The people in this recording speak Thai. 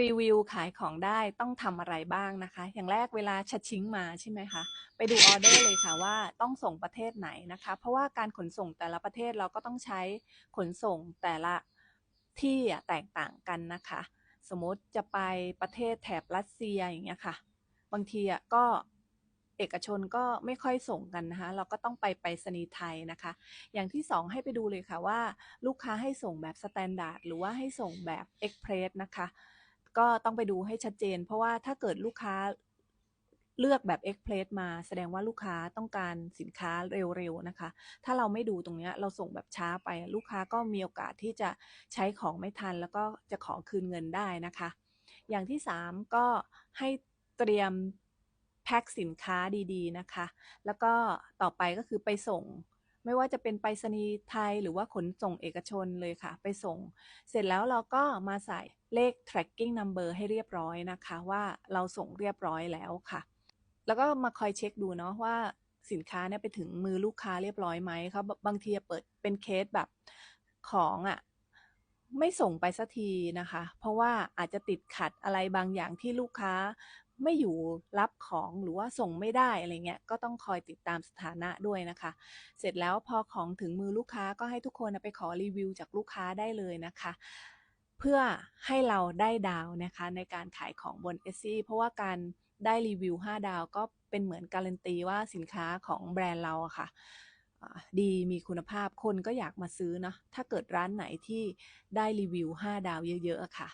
รีวิวขายของได้ต้องทำอะไรบ้างนะคะ อย่างแรกเวลาชัดชิงมาใช่ไหมคะ ไปดูออเดอร์เลยค่ะว่าต้องส่งประเทศไหนนะคะ เพราะว่าการขนส่งแต่ละประเทศเราก็ต้องใช้ขนส่งแต่ละที่อะแตกต่างกันนะคะ สมมติจะไปประเทศแถบรัสเซียอย่างเงี้ยค่ะ บางทีอะก็เอกชนก็ไม่ค่อยส่งกันนะคะ เราก็ต้องไปไปรษณีย์ไทยนะคะ อย่างที่สองให้ไปดูเลยค่ะว่า ลูกค้าให้ส่งแบบสแตนดาร์ดหรือว่าให้ส่งแบบเอ็กเพรสนะคะ ก็ต้องไปดูให้ชัดเจน เพราะว่าถ้าเกิดลูกค้าเลือกแบบเอ็กเพรสมาแสดงว่าลูกค้าต้องการสินค้าเร็วๆนะคะ ถ้าเราไม่ดูตรงนี้เราส่งแบบช้าไปลูกค้าก็มีโอกาสที่จะใช้ของไม่ทัน แล้วก็จะขอคืนเงินได้นะคะ อย่างที่ 3 ก็ให้เตรียมแพ็คสินค้าดีๆนะคะ แล้วก็ต่อไปก็คือไปส่ง ไม่ว่าจะเป็นไปรษณีย์ไทยหรือว่าขนส่งเอกชนเลยค่ะ ไปส่ง เสร็จแล้วเราก็มาใส่เลข tracking number ให้เรียบร้อยนะคะ ว่าเราส่งเรียบร้อยแล้วค่ะ แล้วก็มาคอยเช็คดูเนาะว่าสินค้าเนี่ยไปถึงมือลูกค้าเรียบร้อยไหมเขาบางทีเปิดเป็นเคสแบบของอะ่ะไม่ส่งไปสักทีนะคะ เพราะว่าอาจจะติดขัดอะไรบางอย่างที่ลูกค้า ไม่อยู่รับของหรือว่าส่งไม่ได้อะไรเงี้ยก็ต้องคอยติดตามสถานะด้วยนะคะ เสร็จแล้วพอของถึงมือลูกค้าก็ให้ทุกคนไปขอรีวิวจากลูกค้าได้เลยนะคะ เพื่อให้เราได้ดาวนะคะในการขายของบน s อซเพราะว่าการได้รีวิว 5 ดาวก็เป็นเหมือนการันตีว่าสินค้าของแบรนด์เราอะค่ะดีมีคุณภาพคนก็อยากมาซื้อเนาะถ้าเกิดร้านไหนที่ได้รีวิว 5 ดาวเยอะๆอะค่ะ